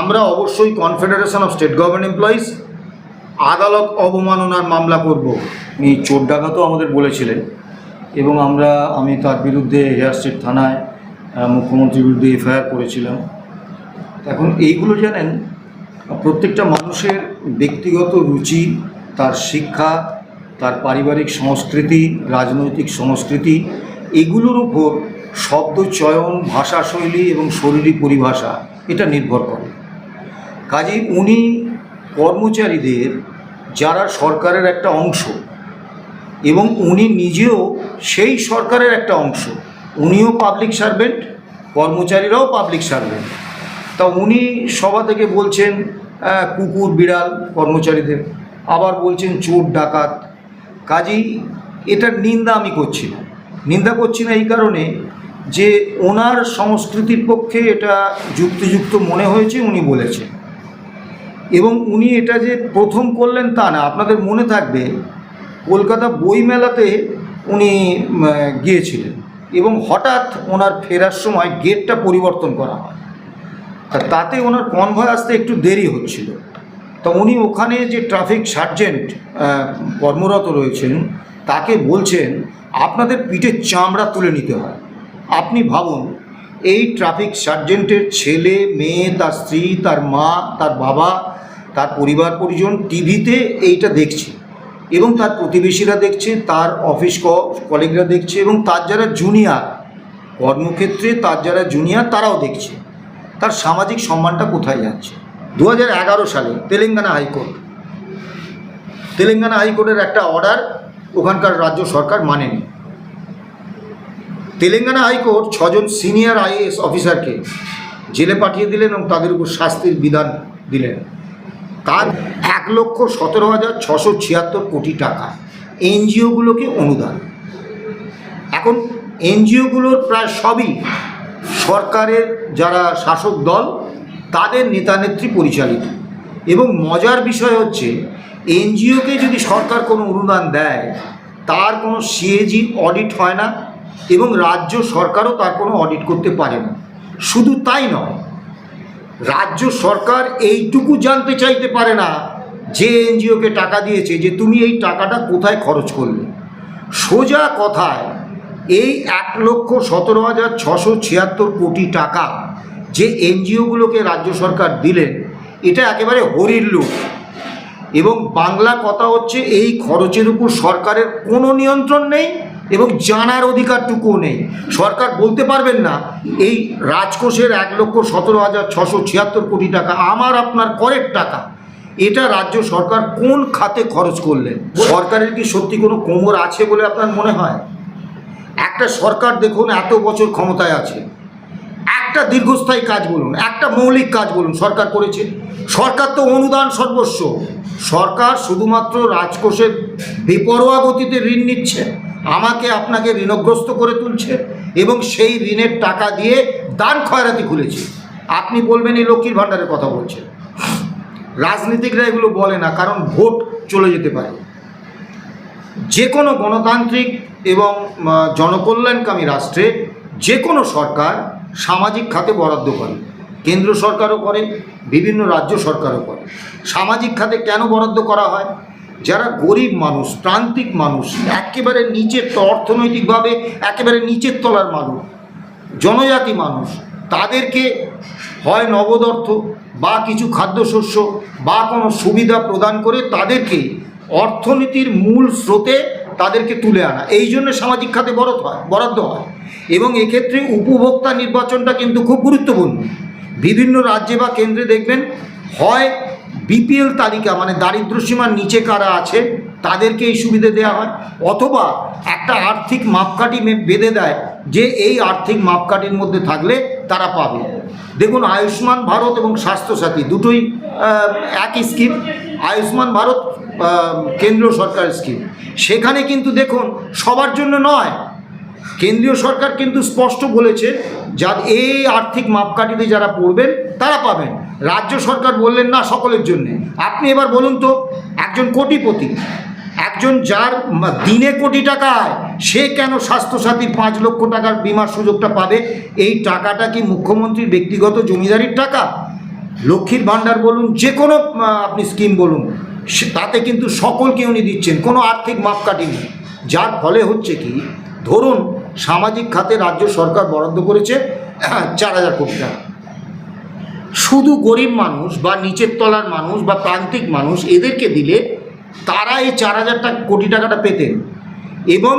আমরা অবশ্যই confederation of state government employees আদালত অবমাননার মামলা করব। উনি চোর ডাকাতও আমাদের বলেছিলেন এবং আমরা, আমি তার বিরুদ্ধে হেয়ার স্ট্রিট থানায় মুখ্যমন্ত্রীর বিরুদ্ধে এফআইআর করেছিলাম। এখন এইগুলো জানেন, প্রত্যেকটা মানুষের ব্যক্তিগত রুচি, তার শিক্ষা, তার পারিবারিক সংস্কৃতি, রাজনৈতিক সংস্কৃতি, এগুলোর উপর শব্দ, চয়ন, ভাষাশৈলী এবং শরীরী পরিভাষা, এটা নির্ভর করে। কাজেই উনি কর্মচারীদের যারা সরকারের একটা অংশ এবং উনি নিজেও সেই সরকারের একটা অংশ, উনিও পাবলিক সার্ভেন্ট কর্মচারীরাও পাবলিক সার্ভেন্ট তা উনি সভা থেকে বলছেন কুকুর, বিড়াল কর্মচারীদের। আবার বলছেন, চোর, ডাকাত। কাজেই এটার নিন্দা আমি করছি না। নিন্দা করছি না এই কারণে যে ওনার সংস্কৃতির পক্ষে এটা যুক্তিযুক্ত মনে হয়েছে, উনি বলেছেন। এবং উনি এটা যে প্রথম করলেন তা না, আপনাদের মনে থাকবে, কলকাতা বইমেলাতে উনি গিয়েছিলেন এবং হঠাৎ ওনার ফেরার সময় গেটটা পরিবর্তন করা হয়। তাতে ওনার কনভয় আসতে একটু দেরি হচ্ছিল। তা উনি ওখানে যে ট্রাফিক সার্জেন্ট কর্মরত রয়েছেন, তাকে বলছেন, আপনাদের পিঠের চামড়া তুলে নিতে হয়। আপনি ভাবুন, এই ট্রাফিক সার্জেন্টের ছেলে, মেয়ে, তার স্ত্রী, তার মা, তার বাবা তার পরিবার পরিজন টিভিতে এইটা দেখছে এবং তার প্রতিবেশীরা দেখছে, তার অফিস কলিগরা দেখছে এবং তার যারা জুনিয়র কর্মক্ষেত্রে, তার যারা জুনিয়র তারাও দেখছে। তার সামাজিক সম্মানটা কোথায় যাচ্ছে? দু হাজার এগারো সালে তেলেঙ্গানা হাইকোর্ট। তেলেঙ্গানা হাইকোর্টের একটা অর্ডার ওখানকার রাজ্য সরকার মানেনি। তেলেঙ্গানা হাইকোর্ট ছজন সিনিয়র আইএএস অফিসারকে জেলে পাঠিয়ে দিলেন এবং তাদের উপর শাস্তির বিধান দিলেন। তার এক লক্ষ সতেরো হাজার ছশো ছিয়াত্তর কোটি টাকা। এনজিওগুলোকে অনুদান। এখন এনজিওগুলোর প্রায় সবই সরকারের যারা শাসক দল, তাদের নেতানেত্রী পরিচালিত। এবং মজার বিষয় হচ্ছে, এনজিওকে যদি সরকার কোনো অনুদান দেয়, তার কোনো সিএজি অডিট হয় না এবং রাজ্য সরকারও তার কোনো অডিট করতে পারে না। শুধু তাই নয় রাজ্য সরকার এইটুকু জানতে চাইতে পারে না যে এনজিওকে টাকা দিয়েছে যে তুমি এই টাকাটা কোথায় খরচ করলে। সোজা কথায় এই এক লক্ষ সতেরো হাজার ছশো ছিয়াত্তর কোটি টাকা যে এনজিওগুলোকে রাজ্য সরকার দিলেন, এটা একেবারে হরির লুট। এবং বাংলা কথা হচ্ছে এই খরচের উপর সরকারের কোনো নিয়ন্ত্রণ নেই। এবং জানার অধিকারটুকুও নেই। সরকার বলতে পারবেন না, এই রাজকোষের এক লক্ষ সতেরো হাজার ছশো ছিয়াত্তর কোটি টাকা আমার আপনার করের টাকা। এটা রাজ্য সরকার কোন খাতে খরচ করলেন? সরকারের কি সত্যি কোনো কোমর আছে বলে আপনার মনে হয়? একটা সরকার দেখুন এত বছর ক্ষমতায় আছে। একটা দীর্ঘস্থায়ী কাজ বলুন, একটা মৌলিক কাজ বলুন, সরকার করেছে। সরকার তো অনুদান সর্বস্ব। সরকার শুধুমাত্র রাজকোষের বেপরোয়া গতিতে ঋণ নিচ্ছে, আমাকে আপনাকে ঋণগ্রস্ত করে তুলছে, এবং সেই ঋণের টাকা দিয়ে দান খয়রাতি খুলেছে। আপনি বলবেন এই লক্ষ্মীর ভাণ্ডারের কথা বলছেন। রাজনীতিকরা এগুলো বলে না, কারণ ভোট চলে যেতে পারে। যে কোনো গণতান্ত্রিক এবং জনকল্যাণকামী রাষ্ট্রে যে কোনো সরকার সামাজিক খাতে বরাদ্দ করে। কেন্দ্র সরকারও করে, বিভিন্ন রাজ্য সরকারও করে। সামাজিক খাতে কেন বরাদ্দ করা হয়? যারা গরিব মানুষ, প্রান্তিক মানুষ, একেবারে নিচের অর্থনৈতিকভাবে একেবারে নিচের তলার মানুষ, জনজাতি মানুষ, তাদেরকে হয় নগদ অর্থ বা কিছু খাদ্যশস্য বা কোনো সুবিধা প্রদান করে তাদেরকে অর্থনীতির মূল স্রোতে তাদেরকে তুলে আনা। এই জন্য সামাজিক খাতে বরাদ্দ হয় বরাদ্দ হয়। এবং এক্ষেত্রে উপভোক্তা নির্বাচনটা কিন্তু খুব গুরুত্বপূর্ণ। বিভিন্ন রাজ্যে বা কেন্দ্রে দেখবেন, হয় বিপিএল তালিকা মানে দারিদ্র্যসীমার নিচে কারা আছে, তাদেরকে এই সুবিধে দেওয়া হয়, অথবা একটা আর্থিক মাপকাঠি বেঁধে দেয় যে এই আর্থিক মাপকাঠির মধ্যে থাকলে তারা পাবে। দেখুন, আয়ুষ্মান ভারত এবং স্বাস্থ্যসাথী দুটোই একই স্কিম আয়ুষ্মান ভারত কেন্দ্রীয় সরকারের স্কিম সেখানে কিন্তু দেখুন, সবার জন্য নয়। কেন্দ্রীয় সরকার কিন্তু স্পষ্ট বলেছে যা এই আর্থিক মাপকাঠিতে যারা পড়বেন, তারা পাবেন। রাজ্য সরকার বললেন, না, সকলের জন্যে। আপনি এবার বলুন তো, একজন কোটিপতি, একজন যার দিনে কোটি টাকা আয় সে কেন স্বাস্থ্যসাথীর পাঁচ লক্ষ টাকার বিমার সুযোগটা পাবে? এই টাকাটা কি মুখ্যমন্ত্রীর ব্যক্তিগত জমিদারির টাকা? লক্ষ্মীর ভাণ্ডার বলুন, যে কোনো আপনি স্কিম বলুন। তাতে কিন্তু সকলকে উনি দিচ্ছেন, কোনো আর্থিক মাপকাঠি নেই। যার ফলে হচ্ছে কি, ধরুন সামাজিক খাতে রাজ্য সরকার বরাদ্দ করেছে চার হাজার কোটি টাকা। শুধু গরিব মানুষ বা নিচের তলার মানুষ বা প্রান্তিক মানুষ এদেরকে দিলে তারা এই চার হাজার টাকা কোটি টাকাটা পেতেন। এবং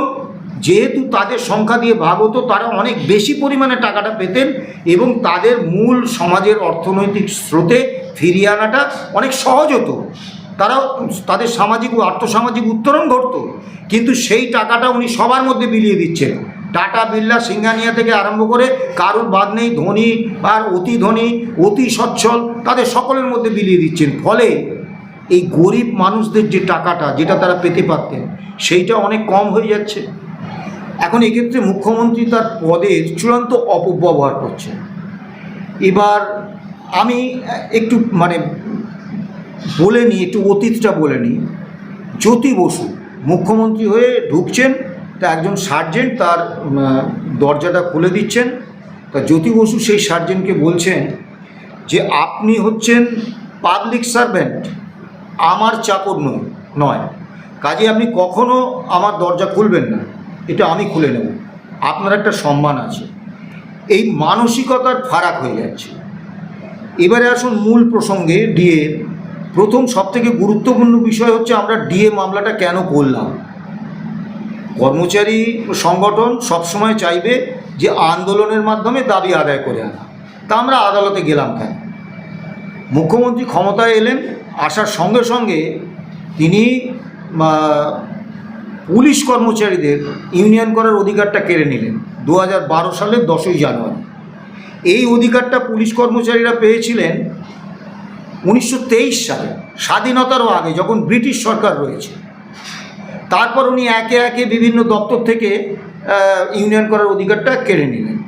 যেহেতু তাদের সংখ্যা দিয়ে ভাগ হতো, তারা অনেক বেশি পরিমাণে টাকাটা পেতেন এবং তাদের মূল সমাজের অর্থনৈতিক স্রোতে ফিরিয়ে আনাটা অনেক সহজ হতো। তারা তাদের সামাজিক ও আর্থসামাজিক উত্তরণ ঘটত, কিন্তু সেই টাকাটা উনি সবার মধ্যে বিলিয়ে দিচ্ছেন। টাটা বিড়লা সিঙ্গানিয়া থেকে আরম্ভ করে কারোর বাদ নেই, ধনী আর অতি ধনী, অতি সচ্ছল, তাদের সকলের মধ্যে বিলিয়ে দিচ্ছেন। ফলে এই গরিব মানুষদের যে টাকাটা যেটা তারা পেতে পারতেন, সেইটা অনেক কম হয়ে যাচ্ছে। এখন এক্ষেত্রে মুখ্যমন্ত্রী তার পদের চূড়ান্ত অপব্যবহার করছেন। এবার আমি একটু মানে বলে নিই একটু অতীতটা বলে নিই জ্যোতি বসু মুখ্যমন্ত্রী হয়ে ঢুকছেন, তা একজন সার্জেন্ট তার দরজাটা খুলে দিচ্ছেন। তা জ্যোতি বসু সেই সার্জেন্টকে বলছেন যে, আপনি হচ্ছেন পাবলিক সার্ভেন্ট আমার চাকর নয় নয়। কাজে আপনি কখনো আমার দরজা খুলবেন না, এটা আমি খুলে নেব। আপনার একটা সম্মান আছে। এই মানসিকতার ফারাক হয়ে যাচ্ছে। এবারে আসুন মূল প্রসঙ্গে ডিএ প্রথম সবথেকে গুরুত্বপূর্ণ বিষয় হচ্ছে আমরা ডিএ মামলাটা কেন করলাম। কর্মচারী সংগঠন সবসময় চাইবে যে আন্দোলনের মাধ্যমে দাবি আদায় করে আনা। তা আমরা আদালতে গেলাম কেন? মুখ্যমন্ত্রী ক্ষমতায় এলেন, আসার সঙ্গে সঙ্গে তিনি পুলিশ কর্মচারীদের ইউনিয়ন করার অধিকারটা কেড়ে নিলেন দু হাজার বারো সালের দশই জানুয়ারি। এই অধিকারটা পুলিশ কর্মচারীরা পেয়েছিলেন উনিশশো তেইশ সালে, স্বাধীনতারও আগে যখন ব্রিটিশ সরকার রয়েছে, তারপর উনি একে একে বিভিন্ন দপ্তর থেকে ইউনিয়ন করার অধিকারটা কেড়ে নিলেন।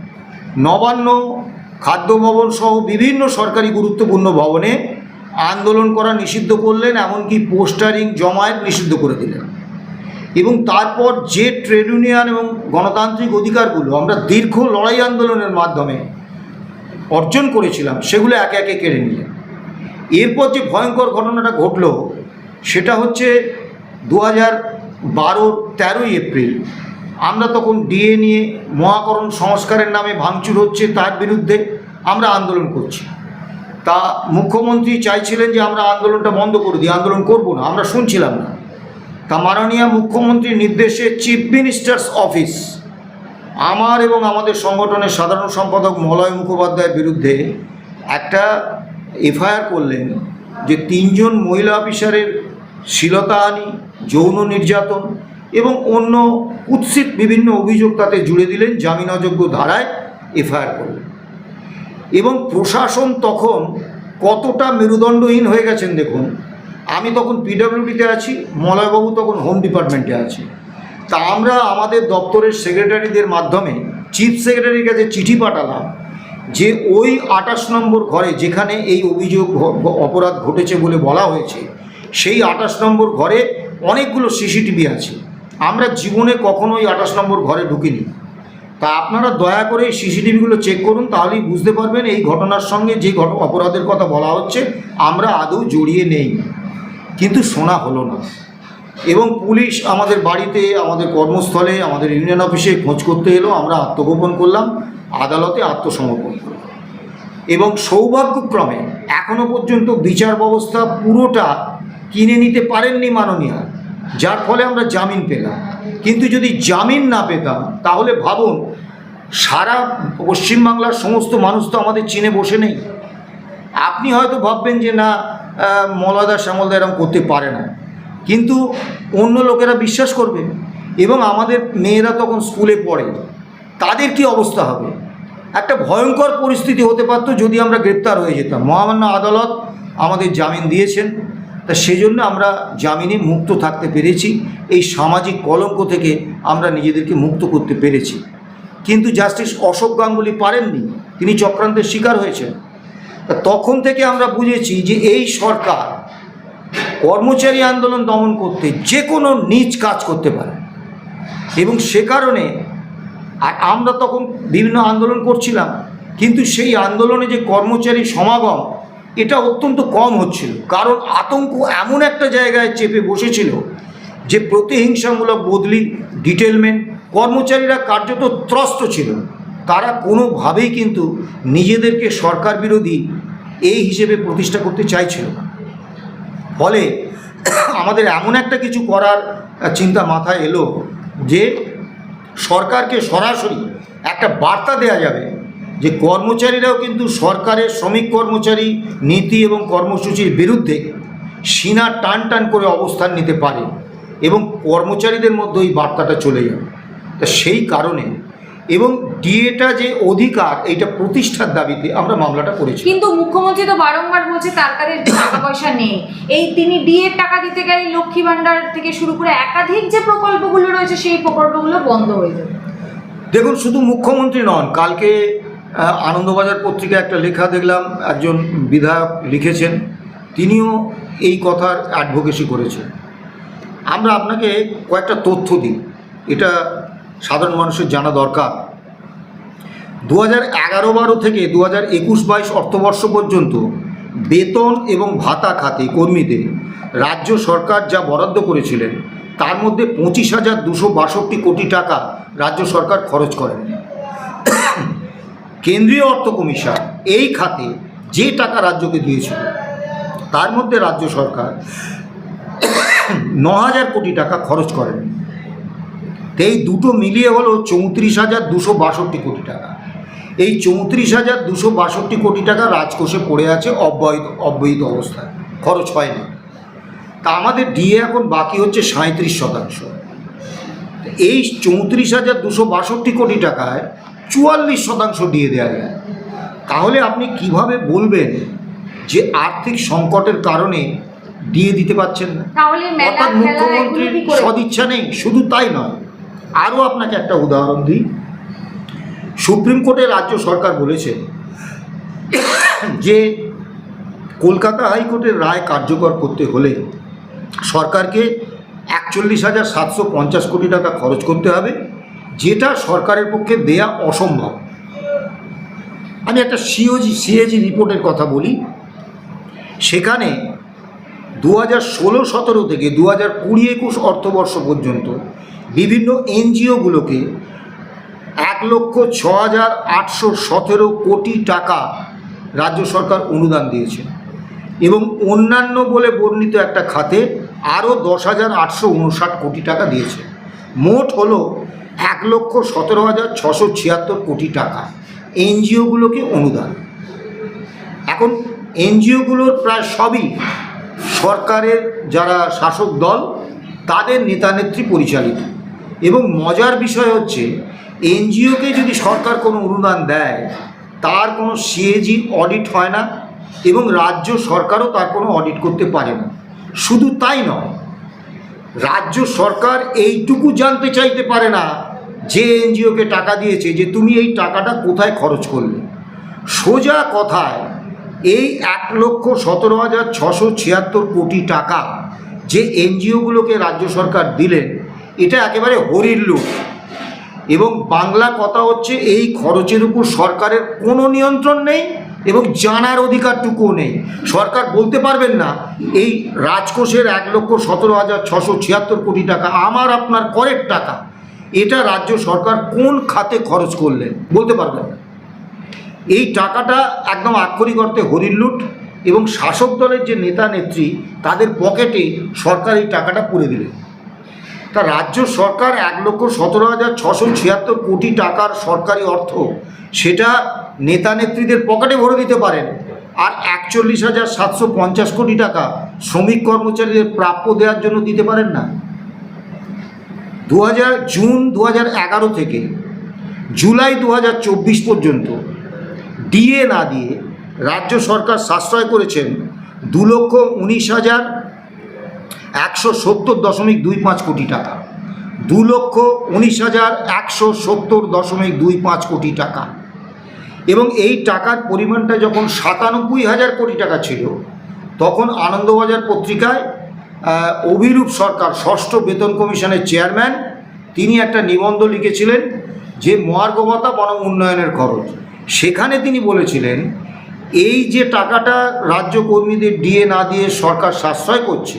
নবান্ন খাদ্য ভবন সহ বিভিন্ন সরকারি গুরুত্বপূর্ণ ভবনে আন্দোলন করা নিষিদ্ধ করলেন, এমনকি পোস্টারিং জমায়েত নিষিদ্ধ করে দিলেন। এবং তারপর যে ট্রেড ইউনিয়ন এবং গণতান্ত্রিক অধিকারগুলো আমরা দীর্ঘ লড়াই আন্দোলনের মাধ্যমে অর্জন করেছিলাম, সেগুলো একে একে কেড়ে নিলেন। এরপর যে ভয়ঙ্কর ঘটনাটা ঘটল, সেটা হচ্ছে দু হাজার বারোর তেরোই এপ্রিল। আমরা তখন ডিএ নিয়ে মহাকরণ সংস্কারের নামে ভাঙচুর হচ্ছে তার বিরুদ্ধে আমরা আন্দোলন করছি। তা মুখ্যমন্ত্রী চাইছিলেন যে আমরা আন্দোলনটা বন্ধ করে দিই, আন্দোলন করব না, আমরা শুনছিলাম না। তা মাননীয় মুখ্যমন্ত্রীর নির্দেশে চিফ মিনিস্টার্স অফিস আমার এবং আমাদের সংগঠনের সাধারণ সম্পাদক মলয় মুখোপাধ্যায়ের বিরুদ্ধে একটা এফআইআর করলেন যে তিনজন মহিলা অফিসারের শ্লীলতাহানি যৌন নির্যাতন এবং অন্য কুৎসিত বিভিন্ন অভিযোগ তাতে জুড়ে দিলেন জামিন অযোগ্য ধারায় এফআইআর করলেন। এবং প্রশাসন তখন কতটা মেরুদণ্ডহীন হয়ে গেছেন দেখুন, আমি তখন পিডব্লিউডিতে আছি, মলয়বাবু তখন হোম ডিপার্টমেন্টে আছে তা আমরা আমাদের দপ্তরের সেক্রেটারিদের মাধ্যমে, চিফ সেক্রেটারির কাছে চিঠি পাঠালাম যে ওই আটাশ নম্বর ঘরে যেখানে এই অভিযোগ অপরাধ ঘটেছে বলে বলা হয়েছে, সেই আটাশ নম্বর ঘরে অনেকগুলো সিসিটিভি আছে। আমরা জীবনে কখনো ওই আটাশ নম্বর ঘরে ঢুকিনি। তা আপনারা দয়া করে এই সিসিটিভিগুলো চেক করুন, তাহলেই বুঝতে পারবেন এই ঘটনার সঙ্গে যে ঘট, অপরাধের কথা বলা হচ্ছে, আমরা আদৌ জড়িয়ে নেই। কিন্তু শোনা হলো না। এবং পুলিশ আমাদের বাড়িতে, আমাদের কর্মস্থলে, আমাদের ইউনিয়ন অফিসে খোঁজ করতে এলো, আমরা আত্মগোপন করলাম। আদালতে আত্মসমর্পণ। করলাম এবং সৌভাগ্যক্রমে এখনও পর্যন্ত বিচার ব্যবস্থা পুরোটা কিনে নিতে পারেননি মাননীয় যার ফলে আমরা জামিন পেলাম। কিন্তু যদি জামিন না পেতাম তাহলে ভাবুন সারা পশ্চিমবাংলার সমস্ত মানুষ তো আমাদের চিনে বসে নেই। আপনি হয়তো ভাববেন যে না আহ, মলয়দা শ্যামলদা এরকম করতে পারে না। কিন্তু অন্য লোকেরা বিশ্বাস করবে। এবং আমাদের মেয়েরা তখন স্কুলে পড়ে। তাদের কি অবস্থা হবে? একটা ভয়ঙ্কর পরিস্থিতি হতে পারতো যদি আমরা গ্রেপ্তার হয়ে যেতাম। মহামান্য আদালত আমাদের জামিন দিয়েছেন। তা সেজন্য আমরা জামিনে মুক্ত থাকতে পেরেছি। এই সামাজিক কলঙ্ক থেকে আমরা নিজেদেরকে মুক্ত করতে পেরেছি। কিন্তু জাস্টিস অশোক গাঙ্গুলি পারেননি। তিনি চক্রান্তের শিকার হয়েছেন। তা তখন থেকে আমরা বুঝেছি যে এই সরকার কর্মচারী আন্দোলন দমন করতে যে কোনো নিজ কাজ করতে পারে। এবং সে কারণে আর আমরা তখন বিভিন্ন আন্দোলন করছিলাম, কিন্তু সেই আন্দোলনে যে কর্মচারী সমাগম, এটা অত্যন্ত কম হচ্ছিল। কারণ আতঙ্ক এমন একটা জায়গায় চেপে বসেছিল যে প্রতিহিংসামূলক বদলি, ডিটেলমেন্ট, কর্মচারীরা কার্যত ত্রস্ত ছিল। তারা কোনোভাবেই কিন্তু নিজেদেরকে সরকার বিরোধী এই হিসেবে প্রতিষ্ঠা করতে চাইছিল না। ফলে আমাদের এমন একটা কিছু করার চিন্তা মাথায় এলো যে সরকারকে সরাসরি একটা বার্তা দেয়া যাবে যে কর্মচারীরাও কিন্তু সরকারের শ্রমিক কর্মচারী, নীতি এবং কর্মসূচির বিরুদ্ধে সিনা টান টান করে অবস্থান নিতে পারে এবং কর্মচারীদের মধ্যে ওই বার্তাটা চলে যাবে। তা সেই কারণে এবং ডিএটা যে অধিকার এইটা প্রতিষ্ঠার দাবিতে আমরা মামলাটা করেছি। কিন্তু মুখ্যমন্ত্রী তো বারংবার বলছে তার কাছে টাকা পয়সা নেই। এই তিনি ডিএর টাকা দিতে গেলে লক্ষ্মী ভান্ডার থেকে শুরু করে একাধিক যে প্রকল্পগুলো রয়েছে সেই প্রকল্পগুলো বন্ধ হয়ে যাবে। দেখুন শুধু মুখ্যমন্ত্রী নন কালকে আনন্দবাজার পত্রিকায় একটা লেখা দেখলাম একজন বিধায়ক লিখেছেন তিনিও এই কথার অ্যাডভোকেসি করেছেন। আমরা আপনাকে কয়েকটা তথ্য দিই। এটা সাধারণ মানুষের জানা দরকার। দু হাজার এগারো বারো থেকে দু হাজার একুশ বাইশ অর্থবর্ষ পর্যন্ত বেতন এবং ভাতা খাতে কর্মীদের রাজ্য সরকার যা বরাদ্দ করেছিলেন, তার মধ্যে পঁচিশ হাজার দুশো বাষট্টি কোটি টাকা রাজ্য সরকার খরচ করেন। কেন্দ্রীয় অর্থ কমিশন এই খাতে যে টাকা রাজ্যকে দিয়েছিল, তার মধ্যে রাজ্য সরকার ন হাজার কোটি টাকা খরচ করেন। তো এই দুটো মিলিয়ে হলো চৌত্রিশ হাজার দুশো বাষট্টি কোটি টাকা। এই চৌত্রিশ হাজার দুশো বাষট্টি কোটি টাকা রাজকোষে পড়ে আছে অব্যয়িত অব্যয়িত অবস্থায়। খরচ হয়নি। তা আমাদের ডিএ এখন বাকি হচ্ছে সাঁত্রিশ শতাংশ। এই চৌত্রিশ হাজার দুশো বাষট্টি কোটি টাকায় চুয়াল্লিশ শতাংশ দিয়ে দেওয়া যায়। তাহলে আপনি কীভাবে বলবেন যে আর্থিক সংকটের কারণে দিয়ে দিতে পারছেন না? অর্থাৎ মুখ্যমন্ত্রীর সদিচ্ছা নেই। শুধু তাই নয়। আরও আপনাকে একটা উদাহরণ দিই। সুপ্রিম কোর্টে রাজ্য সরকার বলেছে যে কলকাতা হাইকোর্টের রায় কার্যকর করতে হলে সরকারকে একচল্লিশ হাজার সাতশো পঞ্চাশ কোটি টাকা খরচ করতে হবে, যেটা সরকারের পক্ষে দেয়া অসম্ভব। আমি একটা সিওজি সিএজি রিপোর্টের কথা বলি। সেখানে দু হাজার ষোলো সতেরো থেকে দু হাজার কুড়ি একুশ অর্থবর্ষ পর্যন্ত বিভিন্ন এনজিওগুলোকে এক লক্ষ ছ হাজার আটশো সতেরো কোটি টাকা রাজ্য সরকার অনুদান দিয়েছে। এবং অন্যান্য বলে বর্ণিত একটা খাতে আরও দশ হাজার আটশো উনষাট কোটি টাকা দিয়েছে। মোট হলো এক লক্ষ সতেরো হাজার ছশো ছিয়াত্তর কোটি টাকা এনজিওগুলোকে অনুদান। এখন এনজিওগুলোর প্রায় সবই সরকারের যারা শাসক দল, তাদের নেতানেত্রী পরিচালিত। এবং মজার বিষয় হচ্ছে, এনজিওকে যদি সরকার কোনো অনুদান দেয়, তার কোনো সিএজি অডিট হয় না এবং রাজ্য সরকারও তার কোনো অডিট করতে পারে না। শুধু তাই নয়, রাজ্য সরকার এইটুকু জানতে চাইতে পারে না যে এনজিওকে টাকা দিয়েছে, যে তুমি এই টাকাটা কোথায় খরচ করলে। সোজা কথায়, এই এক লক্ষ সতেরো হাজার ছশো ছিয়াত্তর কোটি টাকা যে এনজিওগুলোকে রাজ্য সরকার দিলেন এটা একেবারে হরির লুট। এবং বাংলা কথা হচ্ছে এই খরচের উপর সরকারের কোনো নিয়ন্ত্রণ নেই এবং জানার অধিকারটুকুও নেই। সরকার বলতে পারবেন না, এই রাজকোষের এক লক্ষ সতেরো হাজার ছশো ছিয়াত্তর কোটি টাকা আমার আপনার করের টাকা, এটা রাজ্য সরকার কোন খাতে খরচ করলেন বলতে পারবেন না। এই টাকাটা একদম আক্ষরিক অর্থে হরির লুট এবং শাসক দলের যে নেতা নেত্রী তাদের পকেটে সরকার এই টাকাটা পুরে দিলেন। তা রাজ্য সরকার এক লক্ষ সতেরো হাজার ছশো ছিয়াত্তর কোটি টাকার সরকারি অর্থ সেটা নেতা নেত্রীদের পকেটে ভরে দিতে পারেন। আর একচল্লিশ হাজার সাতশো পঞ্চাশ কোটি টাকা শ্রমিক কর্মচারীদের প্রাপ্য দেওয়ার জন্য দিতে পারেন না। দু হাজার জুন দু হাজার এগারো থেকে জুলাই দু হাজার চব্বিশ পর্যন্ত ডিএ না দিয়ে রাজ্য সরকার সাশ্রয় করেছেন দু লক্ষ উনিশ হাজার একশো সত্তর দশমিক দুই পাঁচ কোটি টাকা। দু লক্ষ উনিশ হাজার একশো সত্তর দশমিক দুই পাঁচ কোটি টাকা। এবং এই টাকার পরিমাণটা যখন সাতানব্বই হাজার কোটি টাকা ছিল, তখন আনন্দবাজার পত্রিকায় অভিরূপ সরকার, ষষ্ঠ বেতন কমিশনের চেয়ারম্যান, তিনি একটা নিবন্ধ লিখেছিলেন যে মহার্ঘ ভাতা বন উন্নয়নের খরচ। সেখানে তিনি বলেছিলেন, এই যে টাকাটা রাজ্য কর্মীদের ডিএ না দিয়ে সরকার সাশ্রয় করছে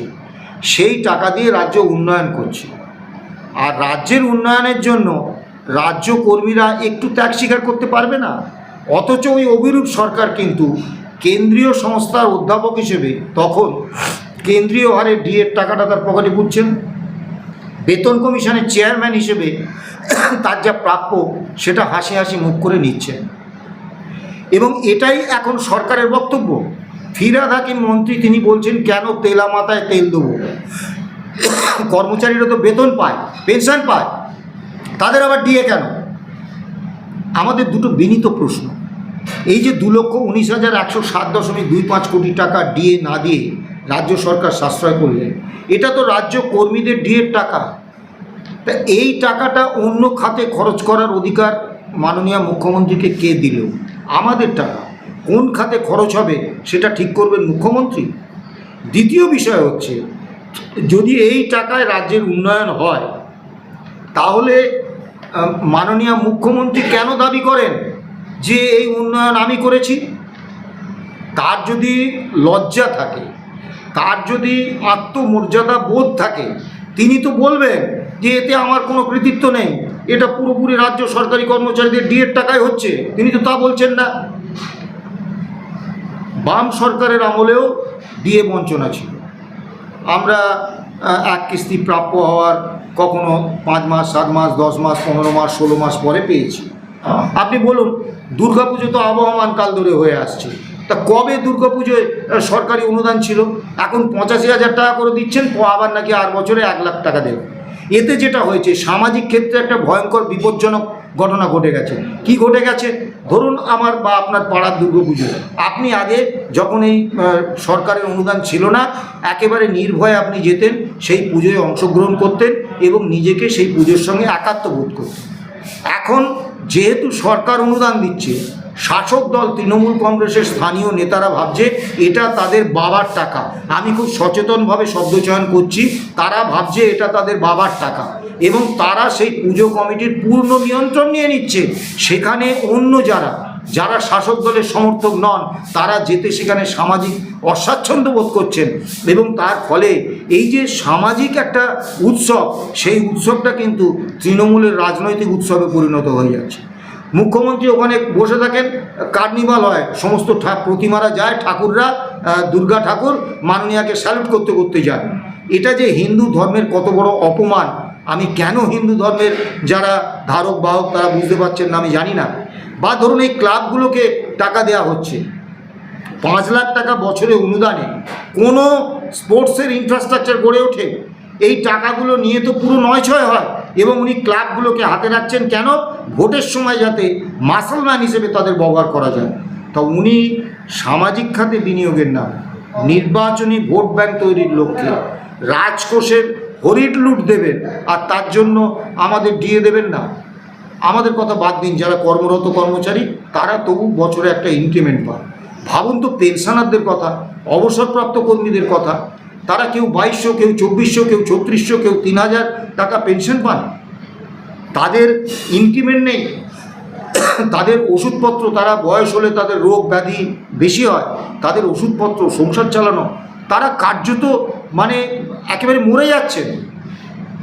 সেই টাকা দিয়ে রাজ্য উন্নয়ন করছে। আর রাজ্যের উন্নয়নের জন্য রাজ্য কর্মীরা একটু ত্যাগ স্বীকার করতে পারবে না। অথচ ওই অভিরূপ সরকার কিন্তু কেন্দ্রীয় সংস্থার অধ্যাপক হিসেবে তখন কেন্দ্রীয় হারে ডিএর টাকাটা তার পকেটে পুচ্ছেন বেতন কমিশনের চেয়ারম্যান হিসেবে তার যা প্রাপ্য সেটা হাসি হাসি মুখ করে নিচ্ছেন। এবং এটাই এখন সরকারের বক্তব্য। ফিরাদ হাকিম মন্ত্রী, তিনি বলছেন, কেন তেলা মাথায় তেল দেবো? কর্মচারীরা তো বেতন পায়, পেনশন পায়। তাদের আবার ডিএ কেন? আমাদের দুটো বিনীত প্রশ্ন। এই যে দু লক্ষ উনিশ হাজার একশো সাত দশমিক দুই পাঁচ কোটি টাকা ডিএ না দিয়ে রাজ্য সরকার সাশ্রয় করলেন, এটা তো রাজ্য কর্মীদের ডিএর টাকা। তা এই টাকাটা অন্য খাতে খরচ করার অধিকার মাননীয় মুখ্যমন্ত্রীকে কে দিল? আমাদের টাকা। কোন খাতে খরচ হবে সেটা ঠিক করবেন মুখ্যমন্ত্রী? দ্বিতীয় বিষয় হচ্ছে, যদি এই টাকায় রাজ্যের উন্নয়ন হয়, তাহলে মাননীয় মুখ্যমন্ত্রী কেন দাবি করেন যে এই উন্নয়ন আমি করেছি? তার যদি লজ্জা থাকে, তার যদি আত্মমর্যাদা বোধ থাকে, তিনি তো বলবেন যে এতে আমার কোনো কৃতিত্ব নেই, এটা পুরোপুরি রাজ্য সরকারি কর্মচারীদের ডিএর টাকায় হচ্ছে, তিনি তো তা বলছেন না। বাম সরকারের আমলেও ডিএ বঞ্চনা ছিল। আমরা এক কিস্তি প্রাপ্য হওয়ার কখনো পাঁচ মাস, সাত মাস, দশ মাস, পনেরো মাস, ষোলো মাস পরে পেয়েছি। আপনি বলুন, দুর্গাপুজো তো আবহমান কাল ধরে হয়ে আসছে। তা কবে দুর্গাপুজোয় সরকারি অনুদান ছিল? এখন পঁচাশি হাজার টাকা করে দিচ্ছেন আবার নাকি আর বছরে এক লাখ টাকা দেবেন। এতে যেটা হয়েছে, সামাজিক ক্ষেত্রে একটা ভয়ঙ্কর, বিপজ্জনক ঘটনা ঘটে গেছে। কি ঘটে গেছে? ধরুন আমার বা আপনার পাড়ার দুর্গাপুজো। আপনি আগে যখন এই সরকারের অনুদান ছিল না, একেবারে নির্ভয়ে আপনি যেতেন, সেই পুজোয় অংশগ্রহণ করতেন এবং নিজেকে সেই পুজোর সঙ্গে একাত্মবোধ করতেন। এখন যেহেতু সরকার অনুদান দিচ্ছে, শাসক দল তৃণমূল কংগ্রেসের স্থানীয় নেতারা ভাবছে এটা তাদের বাবার টাকা। আমি খুব সচেতনভাবে শব্দচয়ন করছি, তারা ভাবছে এটা তাদের বাবার টাকা। এবং তারা সেই পুজো কমিটির পূর্ণ নিয়ন্ত্রণ নিয়ে নিচ্ছে। সেখানে অন্য যারা যারা শাসক দলের সমর্থক নন, তারা যেতে সেখানে সামাজিক অস্বাচ্ছন্দ্য বোধ করছেন। এবং তার ফলে এই যে সামাজিক একটা উৎসব, সেই উৎসবটা কিন্তু তৃণমূলের রাজনৈতিক উৎসবে পরিণত হয়ে যাচ্ছে। মুখ্যমন্ত্রী ওখানে বসে থাকেন, কার্নিভাল হয়, সমস্ত প্রতিমারা যায়, ঠাকুররা দুর্গা ঠাকুর মাননীয়াকে স্যালুট করতে করতে যান। এটা যে হিন্দু ধর্মের কত বড় অপমান, আমি কেন হিন্দু ধর্মের যারা ধারক বাহক তারা বুঝতে পারছেন না আমি জানি না। বা ধরুন এই ক্লাবগুলোকে টাকা দেওয়া হচ্ছে পাঁচ লাখ টাকা বছরে অনুদানে কোনো স্পোর্টসের ইনফ্রাস্ট্রাকচার গড়ে ওঠে। এই টাকাগুলো নিয়ে তো পুরো নয় ছয় হয় এবং উনি ক্লাবগুলোকে হাতে রাখছেন কেন? ভোটের সময় যাতে মাসলম্যান হিসেবে তাদের ব্যবহার করা যায়। তা উনি সামাজিক খাতে বিনিয়োগের নাম। নির্বাচনী ভোট ব্যাংক তৈরির লক্ষ্যে রাজকোষের হরিট লুট দেবেন আর তার জন্য আমাদের দিয়ে দেবেন না। আমাদের কথা বাদ দিন, যারা কর্মরত কর্মচারী, তারা তবু বছরে একটা ইনক্রিমেন্ট পায় ভাবুন তো, পেনশনারদের কথা, অবসরপ্রাপ্ত কর্মীদের কথা। তারা কেউ বাইশশো, কেউ চব্বিশশো, কেউ ছত্রিশশো, কেউ তিন হাজার টাকা পেনশন পান। তাদের ইনক্রিমেন্ট নেই। তাদের ওষুধপত্র, তারা বয়স হলে তাদের রোগ ব্যাধি বেশি হয়, তাদের ওষুধপত্র, সংসার চালানো। তারা কার্যত মানে একেবারে মরে যাচ্ছেন।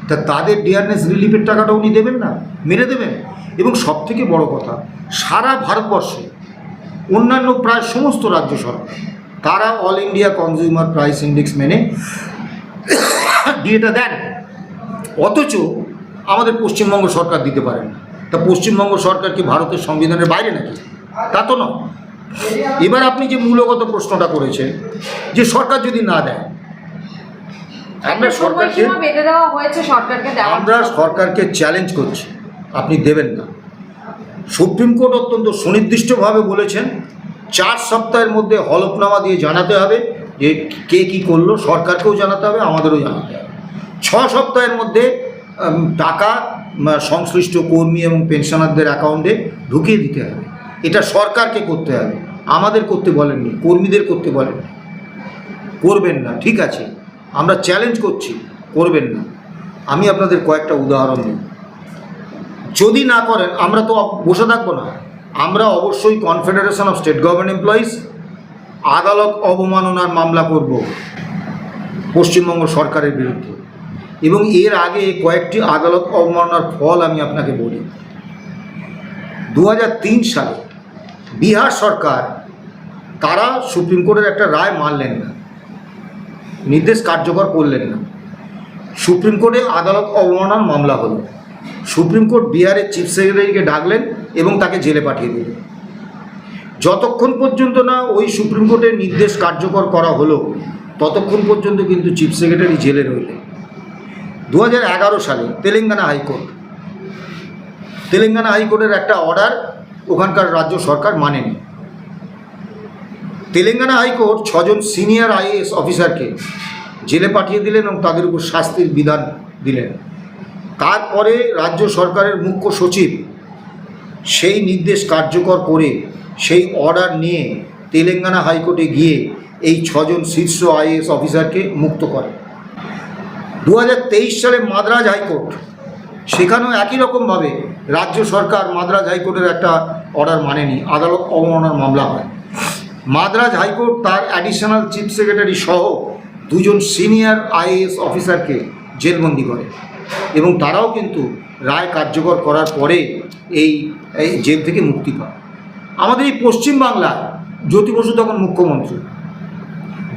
তা তাদের ডিয়ারনেস রিলিফের টাকাটা উনি দেবেন না? মেরে দেবেন? এবং সবথেকে বড় কথা, সারা ভারতবর্ষে অন্যান্য প্রায় সমস্ত রাজ্য সরকার তারা all India consumer price index মেনে ডিএটা দেন। অথচ আমাদের পশ্চিমবঙ্গ সরকার দিতে পারে না। তা পশ্চিমবঙ্গ সরকার কি ভারতের সংবিধানের বাইরে নাকি? তা তো নয়। এবার আপনি যে মূলগত প্রশ্নটা করেছেন যে সরকার যদি না দেয় আমরা সরকারকে আমরা সরকারকে চ্যালেঞ্জ করছি। আপনি দেবেন না। সুপ্রিম কোর্ট অত্যন্ত সুনির্দিষ্টভাবে বলেছেন, চার সপ্তাহের মধ্যে হলফনামা দিয়ে জানাতে হবে যে কে কি করল, সরকারকেও জানাতে হবে, আমাদেরও জানাতে হবে। ছ সপ্তাহের মধ্যে টাকা সংশ্লিষ্ট কর্মী এবং পেনশনারদের অ্যাকাউন্টে ঢুকিয়ে দিতে হবে। এটা সরকারকে করতে হবে। আমাদের করতে বলেননি, কর্মীদের করতে বলেননি। করবেন না, ঠিক আছে। আমরা চ্যালেঞ্জ করছি, করবেন না। আমি আপনাদের কয়েকটা উদাহরণ দিই। যদি না করেন, আমরা তো বসে থাকব না। আমরা অবশ্যই confederation of state government employees আদালত অবমাননার মামলা করব পশ্চিমবঙ্গ সরকারের বিরুদ্ধে। এবং এর আগে কয়েকটি আদালত অবমাননার ফল আমি আপনাকে বলি। দু হাজার তিন সালে বিহার সরকার তারা সুপ্রিম কোর্টের একটা রায় মানলেন না। নির্দেশ কার্যকর করলেন না। সুপ্রিম কোর্টে আদালত অবমাননার মামলা হলো। সুপ্রিম কোর্ট বিহারের চিফ সেক্রেটারিকে ডাকলেন এবং তাকে জেলে পাঠিয়ে দিলেন। যতক্ষণ পর্যন্ত না ওই সুপ্রিম কোর্টের নির্দেশ কার্যকর করা হলো, ততক্ষণ পর্যন্ত কিন্তু চিফ সেক্রেটারি জেলে রইলেন। দু হাজার এগারো সালে তেলেঙ্গানা হাইকোর্ট। তেলেঙ্গানা হাইকোর্টের একটা অর্ডার ওখানকার রাজ্য সরকার মানেনি। তেলেঙ্গানা হাইকোর্ট ছজন সিনিয়র আইএএস অফিসারকে জেলে পাঠিয়ে দিলেন এবং তাদের উপর শাস্তির বিধান দিলেন। তারপরে রাজ্য সরকারের মুখ্য সচিব সেই নির্দেশ কার্যকর করে সেই অর্ডার নিয়ে তেলেঙ্গানা হাইকোর্টে গিয়ে এই ছজন শীর্ষ আইএস অফিসারকে মুক্ত করে। দু হাজার তেইশ সালে মাদ্রাজ হাইকোর্ট, সেখানেও একই রকমভাবে রাজ্য সরকার মাদ্রাজ হাইকোর্টের একটা অর্ডার মানেনি, আদালত অবমাননার মামলা হয়। মাদ্রাজ হাইকোর্ট তার অ্যাডিশনাল চিফ সেক্রেটারি সহ দুজন সিনিয়র আইএএস অফিসারকে জেলবন্দি করে। এবং তারাও কিন্তু রায় কার্যকর করার পরে এই জেল থেকে মুক্তি পায়। আমাদের এই পশ্চিমবাংলায় জ্যোতি বসু তখন মুখ্যমন্ত্রী।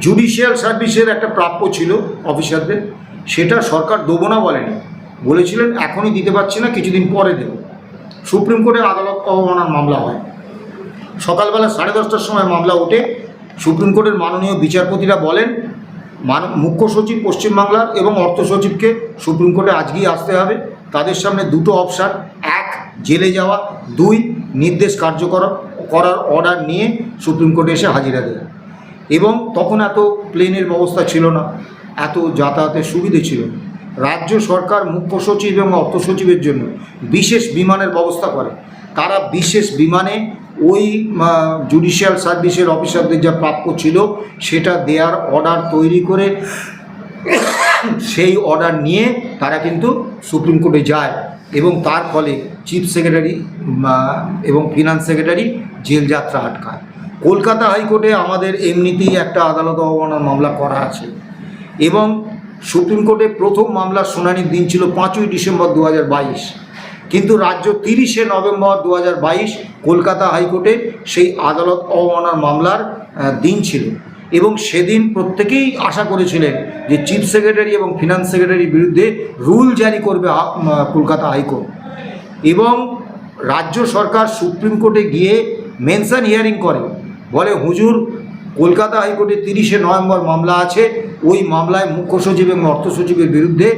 জুডিশিয়াল সার্ভিসের একটা প্রাপ্য ছিল অফিসারদের। সেটা সরকার দেবো না বলেনি। বলেছিলেন, এখনই দিতে পারছি না, কিছুদিন পরে দেব। সুপ্রিম কোর্টে আদালত অবমাননার মামলা হয়। সকালবেলা সাড়ে দশটার সময় মামলা ওঠে। সুপ্রিম কোর্টের মাননীয় বিচারপতিরা বলেন মান, মুখ্য সচিব পশ্চিমবাংলার এবং অর্থ সচিবকে সুপ্রিম কোর্টে আজকেই আসতে হবে। তাদের সামনে দুটো অপশান, এক, জেলে যাওয়া, দুই, নির্দেশ কার্যকর করার অর্ডার নিয়ে সুপ্রিম কোর্টে এসে হাজিরা দেওয়া এবং তখন এত প্লেনের ব্যবস্থা ছিল না, এত যাতায়াতের সুবিধে ছিল রাজ্য সরকার মুখ্য সচিব এবং অর্থ সচিবের জন্য বিশেষ বিমানের ব্যবস্থা করে। তারা বিশেষ বিমানে ওই জুডিশিয়াল সার্ভিসের অফিসারদের যা প্রাপ্য ছিল, সেটা দেওয়ার অর্ডার তৈরি করে সেই অর্ডার নিয়ে তারা কিন্তু সুপ্রিম কোর্টে যায় এবং তার ফলে চিফ সেক্রেটারি এবং ফিনান্স সেক্রেটারি জেল যাত্রা আটকায়। কলকাতা হাইকোর্টে আমাদের এমনিতেই একটা আদালত অবমাননার মামলা করা আছে এবং সুপ্রিম কোর্টে প্রথম মামলার শুনানির দিন ছিল পাঁচই ডিসেম্বর দু হাজার বাইশ। কিন্তু রাজ্য তিরিশে নভেম্বর দু হাজার বাইশ কলকাতা হাইকোর্টে সেই আদালত অবমাননার মামলার দিন ছিল। এবং সেদিন প্রত্যেকেই আশা করেছিলেন যে চিফ সেক্রেটারি এবং ফিনান্স সেক্রেটারির বিরুদ্ধে রুল জারি করবে কলকাতা হাইকোর্ট। এবং রাজ্য সরকার সুপ্রিম কোর্টে গিয়ে মেনশন হিয়ারিং করে। বলে, হুজুর, কলকাতা হাইকোর্টে তিরিশে নভেম্বর মামলা আছে। ওই মামলায় মুখ্য সচিব এবং অর্থ সচিবের বিরুদ্ধে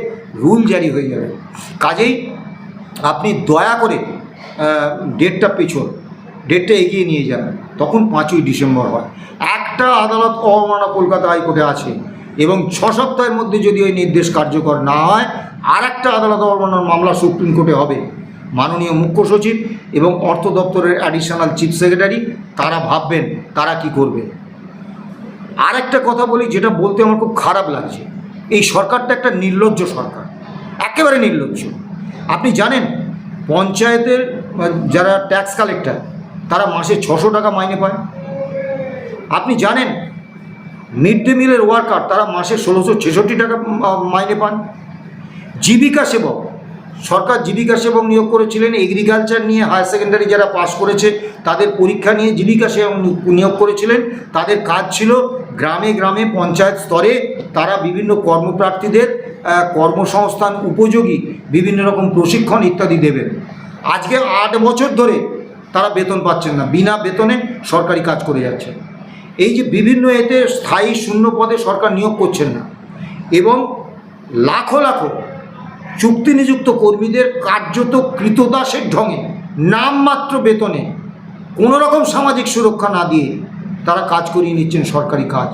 রুল জারি হয়ে যাবে। কাজেই আপনি দয়া করে ডেটটা পেছন, ডেটটা এগিয়ে নিয়ে যান। তখন পাঁচই ডিসেম্বর হয়। একটা আদালত অবমাননা কলকাতা হাইকোর্টে আছে এবং ছ সপ্তাহের মধ্যে যদি ওই নির্দেশ কার্যকর না হয় আর একটা আদালত অবমাননার মামলা সুপ্রিম কোর্টে হবে। মাননীয় মুখ্য সচিব এবং অর্থ দপ্তরের অ্যাডিশনাল চিফ সেক্রেটারি তারা ভাববেন, তারা কি করবে? আর একটা কথা বলি, যেটা বলতে আমার খুব খারাপ লাগছে। এই সরকারটা একটা নির্লজ্জ সরকার। একেবারে নির্লজ্জ। আপনি জানেন, পঞ্চায়েতের যারা ট্যাক্স কালেক্টর তারা মাসে ছশো টাকা মাইনে পায়। আপনি জানেন মিড ডে মিলের ওয়ার্কার তারা মাসে ষোলোশো ছেষট্টি টাকা মাইনে পান। জীবিকা সেবক, সরকার জীবিকা সেবক নিয়োগ করেছিলেন এগ্রিকালচার নিয়ে হায়ার সেকেন্ডারি যারা পাস করেছে, তাদের পরীক্ষা নিয়ে জীবিকা সেবক নিয়োগ করেছিলেন। তাদের কাজ ছিল, গ্রামে গ্রামে, পঞ্চায়েত স্তরে তারা বিভিন্ন কর্মপ্রার্থীদের কর্মসংস্থান উপযোগী, বিভিন্ন রকম প্রশিক্ষণ ইত্যাদি দেবেন। আজকে আট বছর ধরে তারা বেতন পাচ্ছেন না। বিনা বেতনে সরকারি কাজ করে যাচ্ছে। এই যে বিভিন্ন এতে স্থায়ী শূন্য পদে সরকার নিয়োগ করছেন না এবং লাখো লাখো চুক্তি নিযুক্ত কর্মীদের কার্যত কৃতদাসের ঢঙে, নামমাত্র বেতনে কোনো রকম সামাজিক সুরক্ষা না দিয়ে তারা কাজ করিয়ে নিচ্ছেন সরকারি কাজ।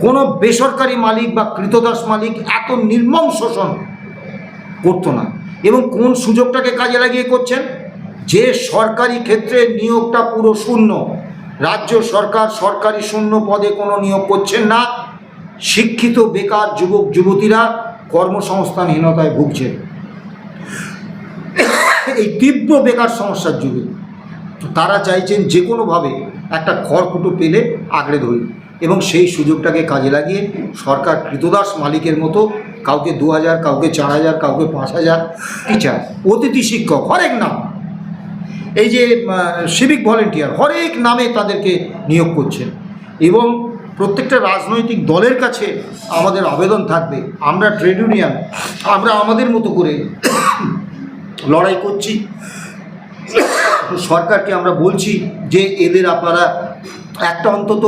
কোনো বেসরকারি মালিক বা কৃতদাস মালিক এত নির্মম শোষণ করতো না। এবং কোন সুযোগটাকে কাজে লাগিয়ে করছেন? যে সরকারি ক্ষেত্রে নিয়োগটা পুরো শূন্য, রাজ্য সরকার সরকারি শূন্য পদে কোনো নিয়োগ করছেন না, শিক্ষিত, বেকার যুবক, যুবতীরা কর্মসংস্থানহীনতায় ভুগছেন এই তীব্র বেকার সমস্যার যুগে তারা চাইছেন যে কোনোভাবে একটা খড়কুটো পেলে আগড়ে ধরি। এবং সেই সুযোগটাকে কাজে লাগিয়ে সরকার কৃতদাস মালিকের মতো কাউকে দু হাজার, কাউকে চার হাজার, কাউকে পাঁচ হাজার টিচার, অতিথি শিক্ষক, হরেক নাম। এই যে সিভিক ভলেন্টিয়ার হরেক নামে তাদেরকে নিয়োগ করছেন। এবং প্রত্যেকটা রাজনৈতিক দলের কাছে আমাদের আবেদন থাকবে, আমরা ট্রেড ইউনিয়ন আমরা আমাদের মতো করে লড়াই করছি। সরকারকে আমরা বলছি যে, এদের আপনারা একটা অন্তত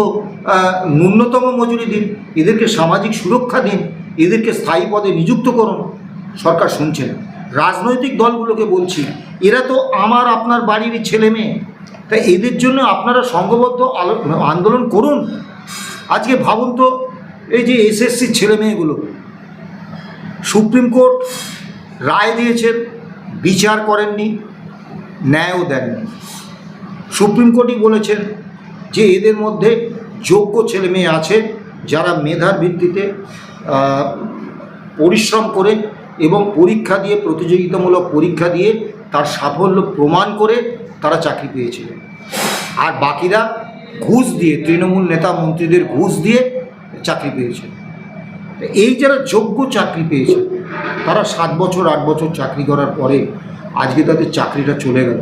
ন্যূনতম মজুরি দিন। এদেরকে সামাজিক সুরক্ষা দিন। এদেরকে স্থায়ী পদে নিযুক্ত করুন। সরকার শুনছে না। রাজনৈতিক দলগুলোকে বলছি, এরা তো আমার, আপনার বাড়ির ছেলে মেয়ে। তাই এদের জন্য আপনারা সংঘবদ্ধ আন্দোলন করুন। আজকে ভাবুন তো, এই যে এসএসসির ছেলে মেয়েগুলো, সুপ্রিম কোর্ট রায় দিয়েছেন, বিচার করেননি, ন্যায়ও দেননি। সুপ্রিম কোর্টই বলেছেন যে এদের মধ্যে যোগ্য ছেলে মেয়ে আছে, যারা মেধার ভিত্তিতে পরিশ্রম করে এবং পরীক্ষা দিয়ে, প্রতিযোগিতামূলক পরীক্ষা দিয়ে তার সাফল্য প্রমাণ করে তারা চাকরি পেয়েছিলেন আর বাকিরা ঘুষ দিয়ে, তৃণমূল নেতা মন্ত্রীদের ঘুষ দিয়ে চাকরি পেয়েছে। এই যারা যোগ্য চাকরি পেয়েছে, তারা সাত বছর, আট বছর চাকরি করার পরে আজকে তাদের চাকরিটা চলে গেল।